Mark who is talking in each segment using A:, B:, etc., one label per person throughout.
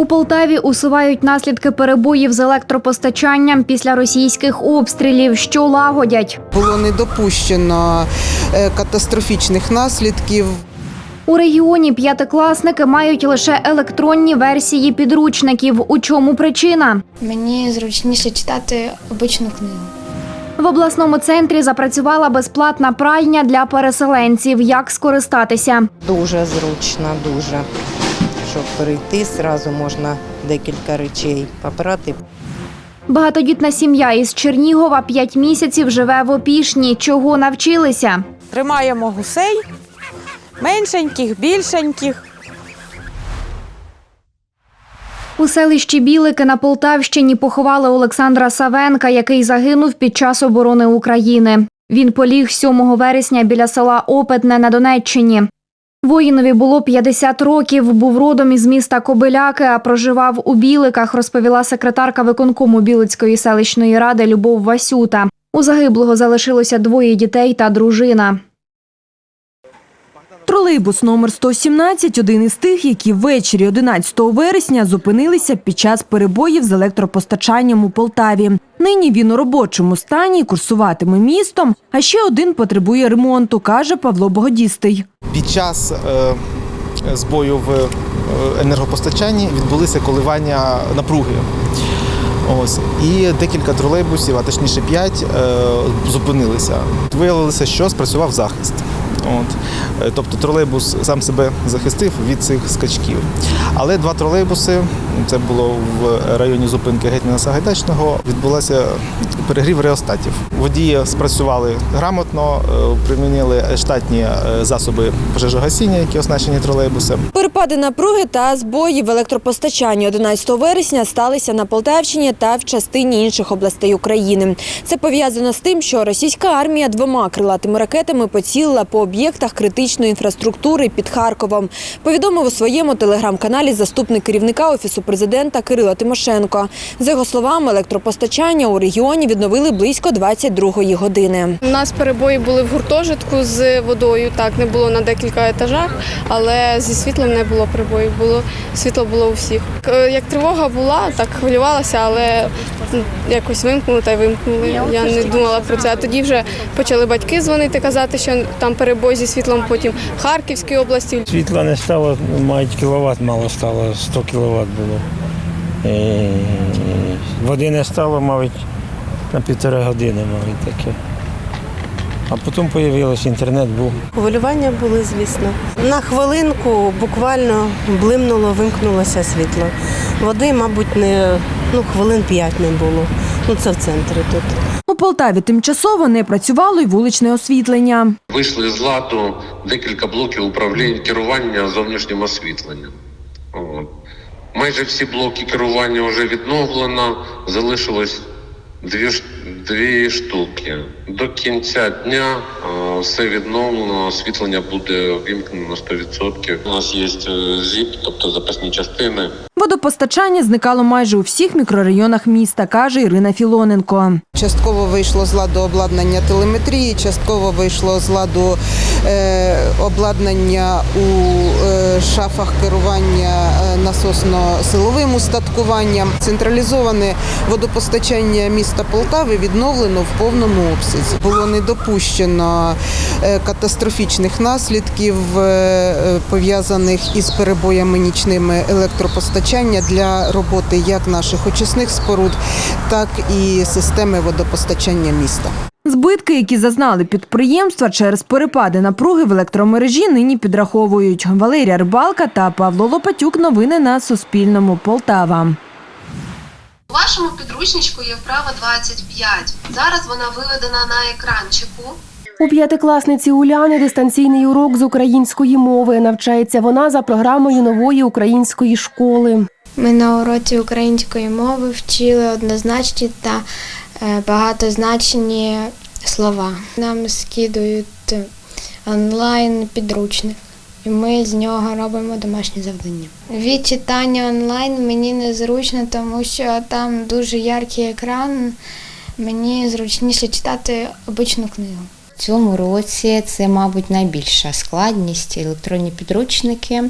A: У Полтаві усувають наслідки перебоїв з електропостачанням після російських обстрілів, що лагодять.
B: Було не допущено е, катастрофічних наслідків.
A: У регіоні п'ятикласники мають лише електронні версії підручників. У чому причина?
C: Мені зручніше читати обичну книгу.
A: В обласному центрі запрацювала безплатна пральня для переселенців. Як скористатися?
D: Дуже зручно, дуже. Щоб перейти, зразу можна декілька речей попрати.
A: Багатодітна сім'я із Чернігова п'ять місяців живе в опішні. Чого навчилися?
E: Тримаємо гусей, меншеньких, більшеньких.
A: У селищі Білики на Полтавщині поховали Олександра Савенка, який загинув під час оборони України. Він поліг 7 вересня біля села Опитне на Донеччині. Воїнові було 50 років, був родом із міста Кобиляки, а проживав у Біликах, розповіла секретарка виконкому Білицької селищної ради Любов Васюта. У загиблого залишилося двоє дітей та дружина.
F: Тролейбус номер 117 – один із тих, які ввечері 11 вересня зупинилися під час перебоїв з електропостачанням у Полтаві. Нині він у робочому стані курсуватиме містом, а ще один потребує ремонту, каже Павло Богодістий.
G: Під час е, збою в е, енергопостачанні відбулися коливання напруги. Ось і декілька тролейбусів, а точніше п'ять, е, зупинилися. Виявилося, що спрацював захист. От. Е, Тобто тролейбус сам себе захистив від цих скачків. Але два тролейбуси, це було в районі зупинки Гетьмана Сагайдачного, відбулося перегрів реостатів. Водії спрацювали грамотно, е, примінили штатні е, засоби пожежогасіння, які оснащені тролейбусом.
F: Перепади напруги та збої в електропостачанні 11 вересня сталися на Полтавщині та в частині інших областей України. Це пов'язано з тим, що російська армія двома крилатими ракетами поцілила по об'єктах критичної інфраструктури під Харковом. Повідомив у своєму телеграм-каналі заступник керівника офісу президента Кирила Тимошенко. За його словами, електропостачання у регіоні відновили близько 22-ї години.
H: У нас перебої були в гуртожитку з водою. Так, не було на декілька етажах, але зі світлом не було перебоїв. Було світло було у всіх. Е, Як тривога була, так хвилювалася, але якось вимкнули та й вимкнули. Я не думала про це. А тоді вже почали батьки дзвонити, казати, що там перебой зі світлом. Потім в Харківській області.
I: Світла не стало, мають кіловат мало стало, 100 кіловат було. І води не стало, мабуть, на півтори години, мабуть, таке. А потім з'явився інтернет, був.
D: Хвилювання були, звісно. На хвилинку буквально блимнуло, вимкнулося світло. Води, мабуть, не ну, хвилин п'ять не було. Ну, це в центрі тут.
F: У Полтаві тимчасово не працювало й вуличне освітлення.
J: Вийшли з ладу декілька блоків управління керування зовнішнім освітленням. От. Майже всі блоки керування вже відновлено, залишилось дві, дві штуки. До кінця дня все відновлено, освітлення буде вимкнено на 100%. У нас є е, ЗІП, тобто запасні частини.
F: Водопостачання зникало майже у всіх мікрорайонах міста, каже Ірина Філоненко.
B: Частково вийшло з ладу обладнання телеметрії, частково вийшло з ладу е, обладнання у е, шафах керування е, насосно-силовим устаткуванням. Централізоване водопостачання міста Полтави відновлено в повному обсязі. Було не допущено катастрофічних наслідків, пов'язаних із перебоями нічними електропостачання для роботи як наших очисних споруд, так і системи водопостачання міста.
F: Збитки, які зазнали підприємства через перепади напруги в електромережі, нині підраховують. Валерія Рибалка та Павло Лопатюк. Новини на Суспільному. Полтава.
K: У вашому підручничку є вправа 25. Зараз вона виведена на екранчику.
L: У п'ятикласниці Уляни дистанційний урок з української мови. Навчається вона за програмою нової української школи.
C: Ми на уроці української мови вчили однозначні та е, багатозначні слова. Нам скидують онлайн підручник. І ми з нього робимо домашні завдання. Від читання онлайн мені незручно, тому що там дуже яркий екран. Мені зручніше читати обичну книгу. Цьому році це, мабуть, найбільша складність електронні підручники,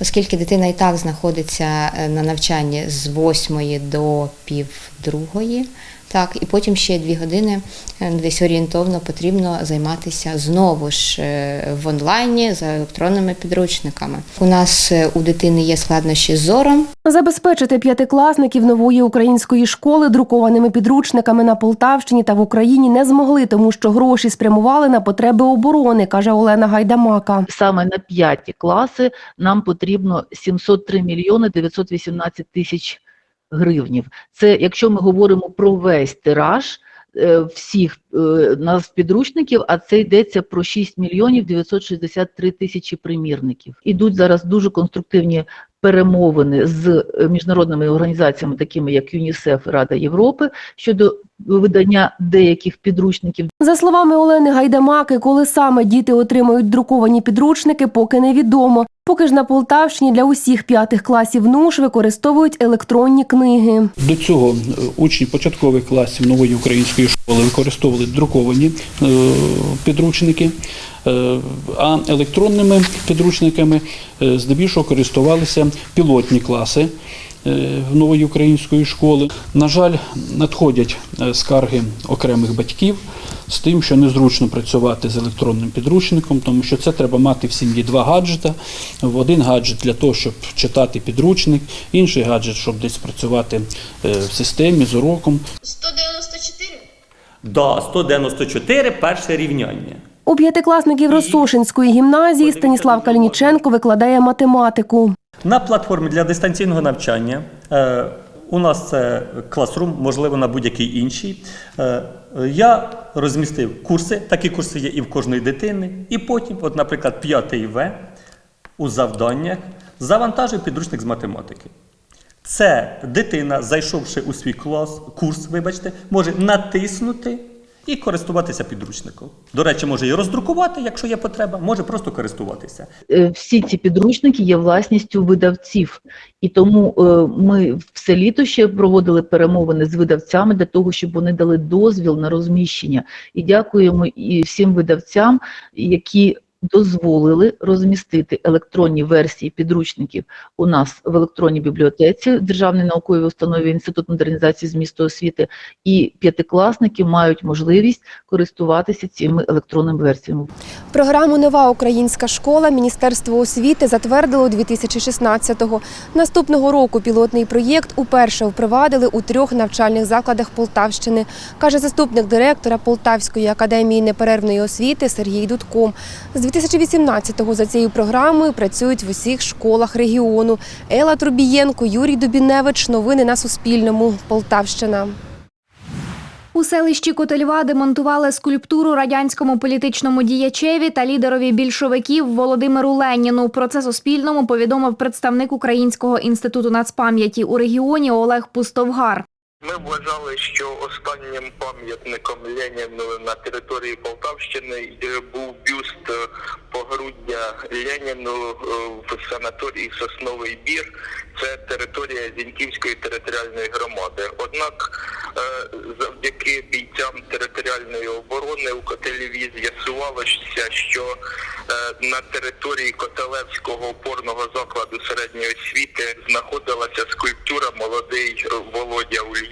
C: оскільки дитина і так знаходиться е, на навчанні з 8 до пів другої. Так, і потім ще дві години е, десь орієнтовно потрібно займатися знову ж е, в онлайні за електронними підручниками. У нас е, у дитини є складнощі з зором,
L: Забезпечити п'ятикласників нової української школи друкованими підручниками на Полтавщині та в Україні не змогли, тому що гроші спрямували на потреби оборони, каже Олена Гайдамака.
M: саме на п'яті класи нам потрібно 703 мільйони 918 тисяч гривнів. Це якщо ми говоримо про весь тираж е, всіх е, нас підручників, а це йдеться про 6 мільйонів 963 тисячі примірників. Ідуть зараз дуже конструктивні перемовини з е, міжнародними організаціями, такими як ЮНІСЕФ Рада Європи, щодо видання деяких підручників
L: За словами Олени Гайдамаки, коли саме діти отримають друковані підручники, поки невідомо. Поки ж на Полтавщині для усіх п'ятих класів НУШ використовують електронні книги.
N: До цього е, учні початкових класів нової української школи використовували друковані е, підручники, е, а електронними підручниками здебільшого користувалися пілотні класи нової української школи. На жаль, надходять е, скарги окремих батьків з тим, що незручно працювати з електронним підручником, тому що це треба мати в сім'ї два гаджета. В Один гаджет для того, щоб читати підручник, інший гаджет, щоб десь працювати е, в системі з уроком.
K: 194?
O: Да, 194 перше рівняння.
L: У п'ятикласників Росошинської гімназії Станіслав Калініченко викладає математику.
O: На платформі для дистанційного навчання е, у нас це Classroom, можливо, на будь-якій іншій. Е, я розмістив курси, такі курси є і в кожної дитини. І потім, от, наприклад, 5 В у завданнях завантажив підручник з математики. Це дитина, зайшовши у свій клас, курс, вибачте, може натиснути і користуватися підручником. До речі, може і роздрукувати, якщо є потреба, може просто користуватися.
M: Е, всі ці підручники є власністю видавців, і тому е, ми все літо ще проводили перемовини з видавцями для того, щоб вони дали дозвіл на розміщення. І дякуємо і всім видавцям, які дозволили розмістити електронні версії підручників у нас в електронній бібліотеці Державній науковій установі Інститут модернізації змісту освіти, і п'ятикласники мають можливість користуватися цими електронними версіями.
L: Програму Нова українська школа Міністерство освіти затвердило 2016-го. Наступного року пілотний проєкт уперше впровадили у трьох навчальних закладах Полтавщини, каже заступник директора Полтавської академії неперервної освіти Сергій Дудко. З 2018-го за цією програмою працюють в усіх школах регіону. Ела Трубієнко, Юрій Дубіневич. Новини на Суспільному. Полтавщина.
A: У селищі Котельва демонтували скульптуру радянському політичному діячеві та лідерові більшовиків Володимиру Леніну. Про це Суспільному повідомив представник Українського інституту нацпам'яті у регіоні Олег Пустовгар.
P: Ми вважали, що останнім пам'ятником Леніну на території Полтавщини е, був бюст е, погруддя Леніну е, в санаторії Сосновий Бір. Це територія Зіньківської територіальної громади. Однак завдяки бійцям територіальної оборони у Котелеві з'ясувалося, що на території Котелевського опорного закладу середньої освіти знаходилася скульптура молодий Володя Ульянов.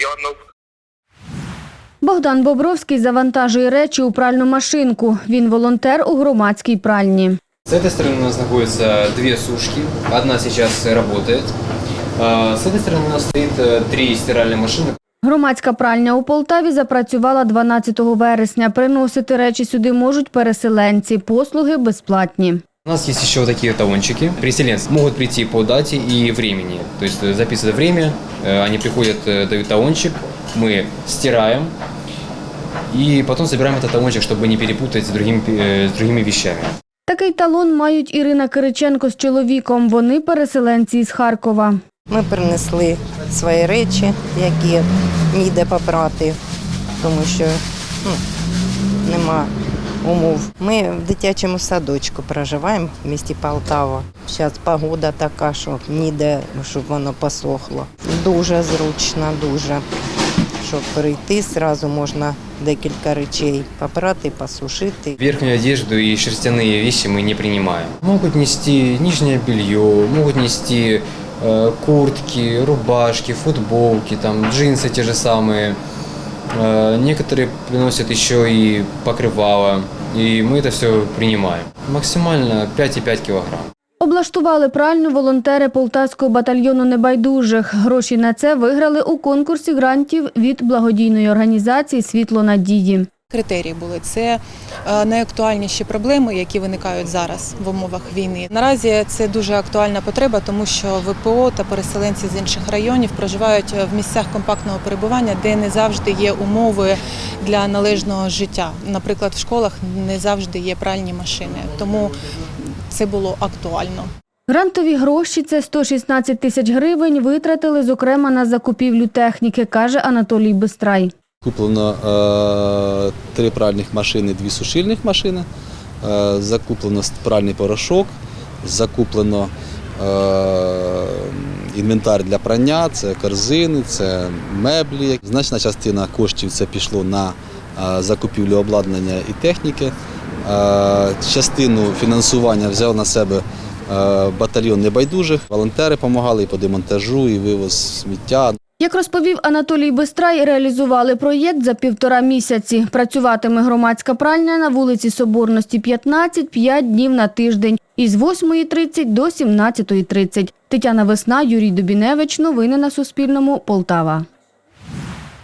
Q: Богдан Бобровський завантажує речі у пральну машинку. Він волонтер у громадській пральні.
R: С этой стороны у нас находятся две сушки. Одна сейчас работает. А С этой стороны у нас стоит э, три стиральные машины.
Q: Громадська пральня у Полтаві запрацювала 12 вересня. Приносити речі сюди можуть переселенці. Послуги безплатні.
R: У нас есть еще вот такие талончики. Переселенцы могут прийти по дате и времени. То есть э, записывают время, э, они приходят, э, дают талончик, мы стираем. И потом забираем этот талончик, чтобы не перепутать с другими, э, с другими вещами.
Q: Такий талон мають Ірина Кириченко з чоловіком. Вони переселенці із Харкова.
S: Ми принесли свої речі, які ніде попрати, тому що ну, нема умов. Ми в дитячому садочку проживаємо в місті Полтава. Зараз погода така, що ніде, щоб воно посохло. Дуже зручно, дуже. що перейти, зразу можна декілька речей попрати, посушити.
R: Верхнюю одежду и шерстяные вещи мы не принимаем. Могут нести нижнее белье, могут нести э, куртки, рубашки, футболки, там, джинсы те же самые. Э, некоторые приносят еще и покрывало, и мы это все принимаем. Максимально 5,5 килограмм.
Q: Облаштували пральню волонтери полтавського батальйону небайдужих. Гроші на це виграли у конкурсі грантів від благодійної організації Світло надії.
T: Критерії були це е, найактуальніші проблеми, які виникають зараз в умовах війни. Наразі це дуже актуальна потреба, тому що ВПО та переселенці з інших районів проживають в місцях компактного перебування, де не завжди є умови для належного життя. Наприклад, в школах не завжди є пральні машини, тому це було актуально.
Q: Грантові гроші це 116 тисяч гривень. Витратили зокрема на закупівлю техніки, каже Анатолій Бистрай.
U: Куплено е, три пральних машини, дві сушильних машини. Е, закуплено пральний порошок, закуплено е, інвентар для прання, це корзини, це меблі. Значна частина коштів це пішло на е, закупівлю обладнання і техніки. Е, частину фінансування взяв на себе е, батальйон небайдужих. Волонтери допомагали і по демонтажу, і вивоз сміття.
Q: Як розповів Анатолій Бестрай, реалізували проєкт за півтора місяці. Працюватиме громадська пральня на вулиці Соборності 15 5 днів на тиждень із 8.30 до 17.30. Тетяна Весна, Юрій Дубіневич. Новини на Суспільному. Полтава.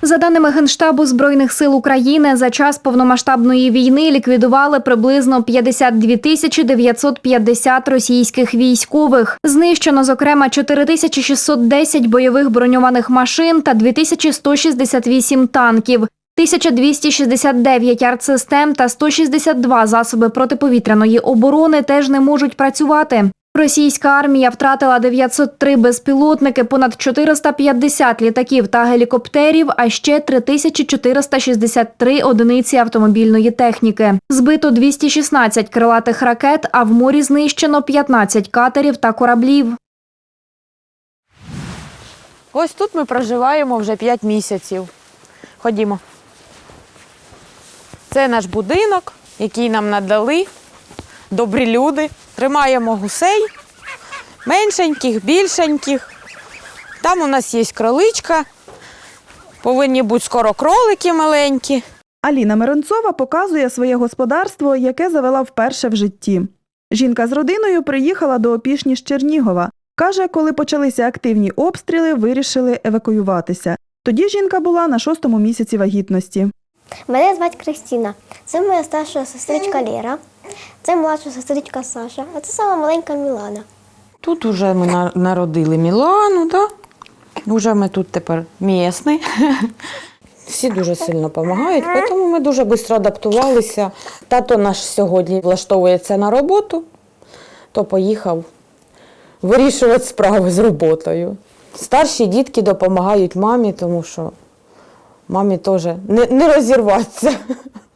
A: За даними Генштабу Збройних сил України, за час повномасштабної війни ліквідували приблизно 52 тисячі 950 російських військових. Знищено, зокрема, 4610 бойових броньованих машин та 2168 танків. 1269 артсистем та 162 засоби протиповітряної оборони теж не можуть працювати. Російська армія втратила 903 безпілотники, понад 450 літаків та гелікоптерів, а ще 3463 одиниці автомобільної техніки. Збито 216 крилатих ракет, а в морі знищено 15 катерів та кораблів.
E: Ось тут ми проживаємо вже 5 місяців. Ходімо. Це наш будинок, який нам надали добрі люди. Тримаємо гусей, меншеньких, більшеньких. Там у нас є кроличка. Повинні бути скоро кролики маленькі.
V: Аліна Миронцова показує своє господарство, яке завела вперше в житті. Жінка з родиною приїхала до опішні з Чернігова. Каже, коли почалися активні обстріли, вирішили евакуюватися. Тоді жінка була на шостому місяці вагітності.
W: Мене звати Кристина. Це моя старша сестричка Лера. Це младша сестричка Саша, а це сама маленька Мілана.
E: Тут вже ми народили Мілану, да? Уже ми тут тепер місні. Всі дуже сильно допомагають, тому ми дуже швидко адаптувалися. Тато наш сьогодні влаштовується на роботу, то поїхав вирішувати справи з роботою. Старші дітки допомагають мамі, тому що мамі теж не, не розірватися.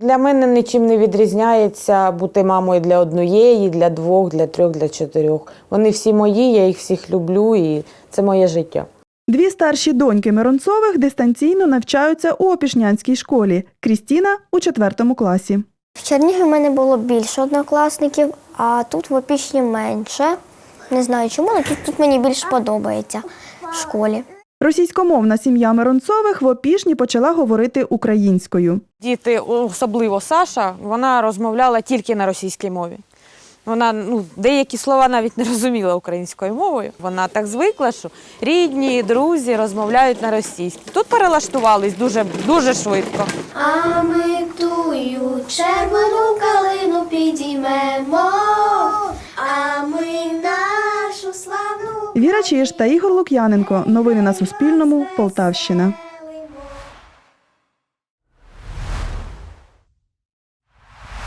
E: Для мене нічим не відрізняється бути мамою для однієї, для двох, для трьох, для чотирьох. Вони всі мої, я їх всіх люблю і це моє життя.
V: Дві старші доньки Миронцових дистанційно навчаються у опішнянській школі. Крістіна у четвертому класі.
W: В Чернігові в мене було більше однокласників, а тут в Опішні менше. Не знаю чому, але тут, тут мені більше подобається в школі.
V: Російськомовна сім'я Миронцових в опішні почала говорити українською.
E: Діти, особливо Саша, вона розмовляла тільки на російській мові. Вона ну, деякі слова навіть не розуміла українською мовою. Вона так звикла, що рідні, друзі розмовляють на російській. Тут перелаштувались дуже, дуже швидко.
W: А ми тую червону калину підіймемо, а ми.
V: Віра Чиж та Ігор Лук'яненко. Новини на Суспільному. Полтавщина.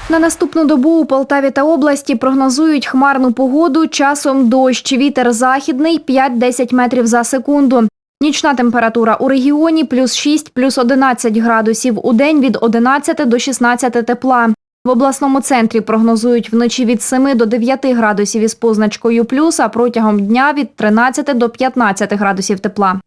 A: На наступну добу у Полтаві та області прогнозують хмарну погоду, часом дощ, вітер західний 5-10 метрів за секунду. Нічна температура у регіоні плюс 6, плюс 11 градусів, у день від 11 до 16 тепла. В обласному центрі прогнозують вночі від 7 до 9 градусів із позначкою плюс, а протягом дня від 13 до 15 градусів тепла.